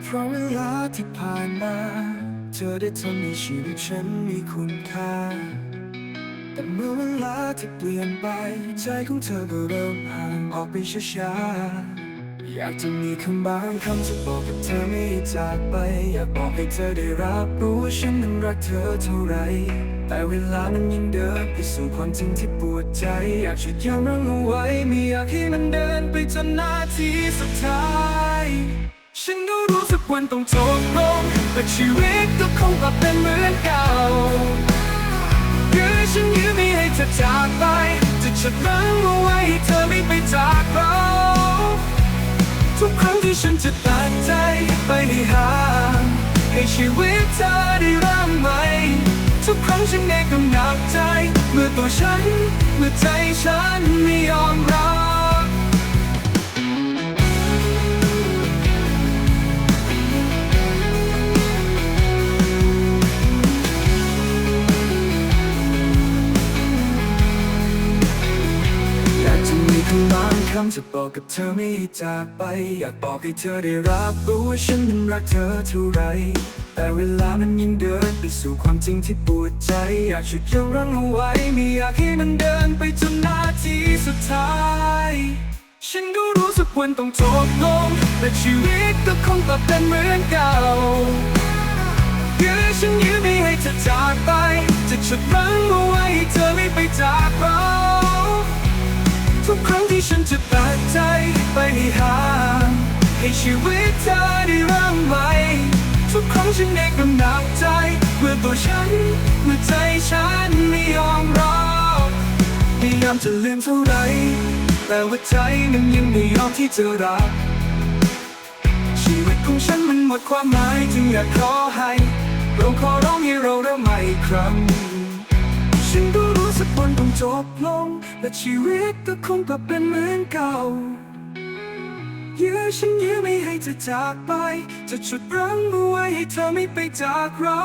เพราะเวลาที่ผ่านมา เธอได้ทำให้ชีวิตฉันมีคุณค่า แต่เมื่อเวลาที่เปลี่ยนไป ใจของเธอก็เริ่มห่างออกไปช้าๆ อยากจะมีคำบางคำจะบอกกับเธอไม่จากไป อยากบอกให้เธอได้รับรู้ว่าฉันนั้นรักเธอเท่าไร แต่เวลามันยังเดินไปสู่ความจริงที่ปวดใจ อยากจะย้ำรั้งเอาไว้ไม่อยากให้มันเดินไปจนนาทีสุดท้ายฉันก็ สึกวันต้องจบลงแต่ชีวิตก็คงกลับเป็นเหมือนเก่ายื้อฉันยื้อไม่ให้เธอจากไป จะฉุดรั้งเอาไว้ให้เธอไม่ไปจากเรา ทุกครั้งที่ฉันจะตัดใจไปให้ห่างให้ชีวิตเธอได้เริ่มใหม่ทุกครั้งฉันเองก็หนักใจ เมื่อตัวฉัน เมื่อใจฉันไม่ยอมรับ บางคำจะบอกกับเธอไม่จากไป อยากบอกให้เธอได้รับรู้ว่าฉันนั้นรักเธอเท่าไร แต่เวลามันยิ่งเดินไปสู่ความจริงที่ปวดใจ อยากฉุดยังรั้งเอาไว้ไม่อยากให้มันเดินไปจนนาทีสุดท้าย ฉันก็รู้สึกควันต้องจบลงแต่ชีวิตก็คงกลับเป็นเหมือนเก่ายื้อฉันยื้อไม่ให้เธอจากไปจะฉุดรั้งเอา ไปให้ห่าให้ชีวิตเธอได้เริ่มใหม่ทุกครั้งฉันเองก็หนักใจ เมื่อตัวฉัน เมื่อใจฉันไม่ยอมรับพยายามจะลืมเท่าไร แต่ว่าใจมันยังไม่ยอมที่จะรัก ชีวิตของฉันมันหมดความหมายจึงอยากขอให้เราขอร้องให้เราเริ่มใหม่อีกครั้ง ฉันก็รู้สึกวันต้องจบลง และชีวิตก็คงกลับเป็นเหมือนเก่า ยื้อฉันยื้อไม่ให้เธอจากไป จะฉุดรั้งเอาไว้ให้เธอไม่ไปจากเรา